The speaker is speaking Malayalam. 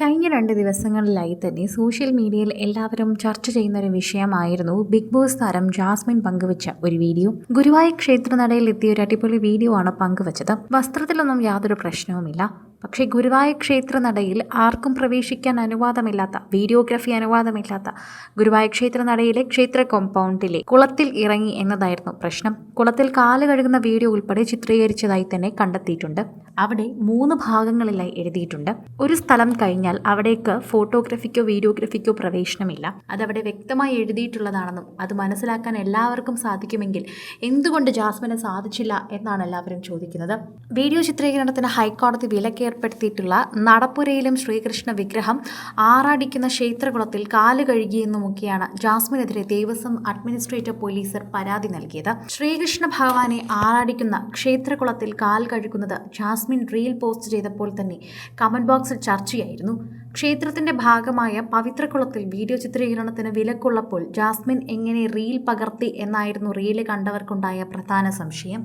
കഴിഞ്ഞ രണ്ട് ദിവസങ്ങളിലായി തന്നെ സോഷ്യൽ മീഡിയയിൽ എല്ലാവരും ചർച്ച ചെയ്യുന്ന ഒരു വിഷയമായിരുന്നു ബിഗ് ബോസ് താരം ജാസ്മിൻ പങ്കുവച്ച ഒരു വീഡിയോ. ഗുരുവായൂർ ക്ഷേത്രനടയിൽ എത്തിയ ഒരു അടിപൊളി വീഡിയോ ആണ് പങ്കുവച്ചത്. വസ്ത്രത്തിലൊന്നും യാതൊരു പ്രശ്നവുമില്ല. പക്ഷേ ഗുരുവായൂർ ക്ഷേത്രനടയിൽ ആർക്കും പ്രവേശിക്കാൻ അനുവാദമില്ലാത്ത വീഡിയോഗ്രാഫി അനുവാദമില്ലാത്ത ഗുരുവായൂർ ക്ഷേത്രനടയിലെ ക്ഷേത്ര കോമ്പൗണ്ടിലെ കുളത്തിൽ ഇറങ്ങി എന്നതായിരുന്നു പ്രശ്നം. കുളത്തിൽ കാൽ കഴുകുന്ന വീഡിയോ ഉൾപ്പെടെ ചിത്രീകരിച്ചതായി തന്നെ കണ്ടെത്തിയിട്ടുണ്ട്. അവിടെ മൂന്ന് ഭാഗങ്ങളിലായി എഴുതിയിട്ടുണ്ട്. ഒരു സ്ഥലം കഴിഞ്ഞാൽ അവിടേക്ക് ഫോട്ടോഗ്രാഫിക്കോ വീഡിയോഗ്രാഫിക്കോ പ്രവേശനമില്ല. അതവിടെ വ്യക്തമായി എഴുതിയിട്ടുള്ളതാണെന്നും അത് മനസ്സിലാക്കാൻ എല്ലാവർക്കും സാധിക്കുമെങ്കിൽ എന്തുകൊണ്ട് ജാസ്മിന് സാധിച്ചില്ല എന്നാണ് എല്ലാവരും ചോദിക്കുന്നത്. വീഡിയോ ചിത്രീകരണത്തിന് ഹൈക്കോടതി വിലക്ക് ഏർപ്പെടുത്തിയിട്ടുള്ള നടപ്പുരയിലും ശ്രീകൃഷ്ണ വിഗ്രഹം ആറാടിക്കുന്ന ക്ഷേത്രകുളത്തിൽ കാൽ കഴുകിയെന്നുമൊക്കെയാണ് ജാസ്മിനെതിരെ ദേവസ്വം അഡ്മിനിസ്ട്രേറ്റർ പോലീസർ പരാതി നൽകിയത്. ശ്രീകൃഷ്ണ ഭഗവാനെ ആറാടിക്കുന്ന ക്ഷേത്രകുളത്തിൽ കാൽ കഴുകുന്നത് ജാസ്മിൻ റീൽ പോസ്റ്റ് ചെയ്തപ്പോൾ തന്നെ കമന്റ് ബോക്സിൽ ചർച്ചയായിരുന്നു. ക്ഷേത്രത്തിന്റെ ഭാഗമായ പവിത്രകുളത്തിൽ വീഡിയോ ചിത്രീകരണത്തിന് വിലക്കുള്ളപ്പോൾ ജാസ്മിൻ എങ്ങനെ റീൽ പകർത്തി എന്നായിരുന്നു റീൽ കണ്ടവർക്കുണ്ടായ പ്രധാന സംശയം.